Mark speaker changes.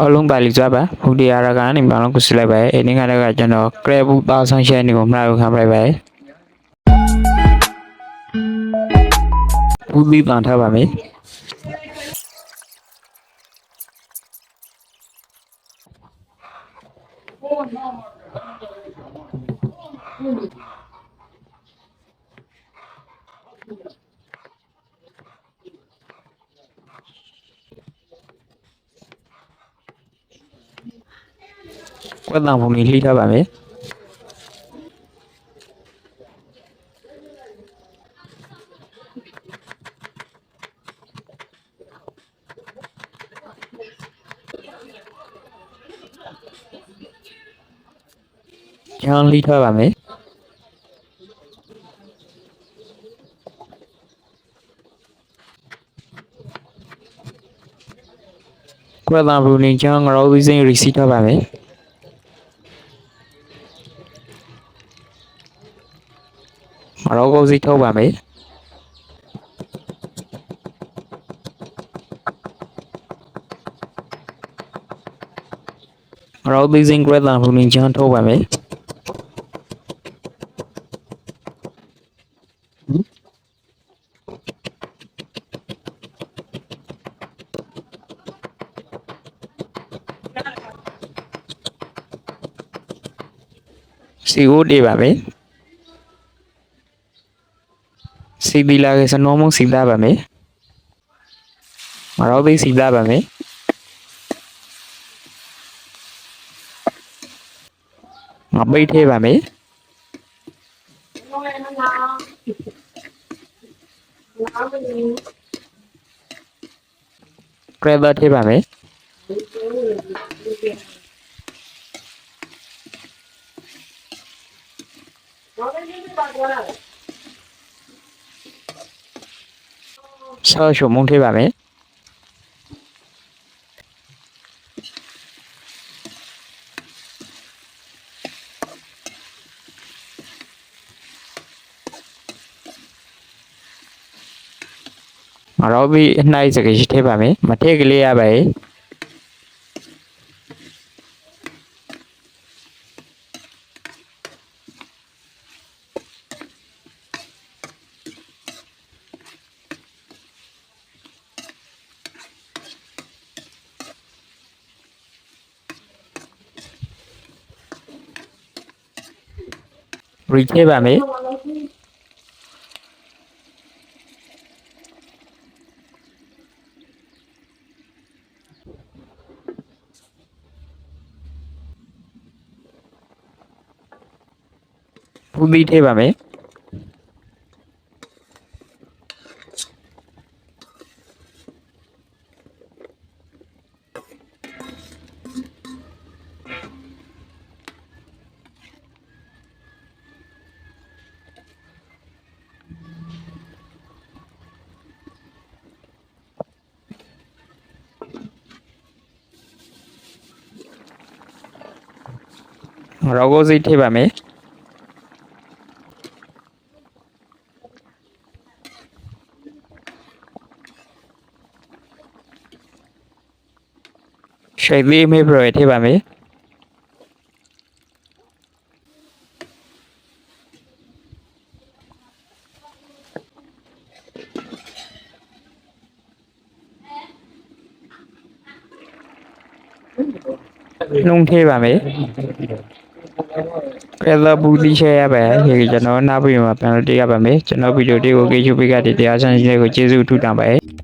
Speaker 1: အားလုံးပါလီကြပါဟူဒီယာရကနေမအောင်ကုစလိုက်ပါအဲနေ့ကတော့ကျွန်တော်ကရဘူးပါဆောင်ရှယ်နေကိုမှာခံလိုက်ပါဘူးပြီးပန်ထားပါမယ် ကွက်တံပုံလေးလှိထားပါမယ်ကျန်လှိထားပါမယ်ကွက်တံပုံလေးကျန်ငရောပြီးစိမ့် receipt ထားပါမယ် မရောကုန်းစီထုတ်ပါမယ်မရောဘီဇင်းဂရက်တန်ဖူနင်ချန်ထုတ်ပါမယ်စီကိုတေးပါမယ် စီဒီလာကစနောမစီလာပါမယ်မရောသေးစီလာပါမယ်ငါပိတ်သေးပါမယ်ကရဘတ်သေးပါမယ် ဆောရှုံမုန်းသေးပါမယ်မရောဘီအနှိုက်စကရှိသေးပါမယ်မထည့်ကလေးရပါရဲ့ ရီထည့်ပါမယ်ပူသီးထည့်ပါမယ် ရောကိုစီထည့်ပါမယ်ရှိတ်လေးမေးပြရထည့်ပါမယ်နှုံးထည့်ပါမယ် ကဲတော့ဘူးတိရှယ်ရပါရေကျွန်တော်နောက်ပြီးမှပြန်လို့တေးရပါမယ်ကျွန်တော်ဗီဒီယိုတွေကို YouTube ကတည်းကတရားချမ်းရှင်တွေကိုကျေးဇူးထူးတောင်းပါတယ်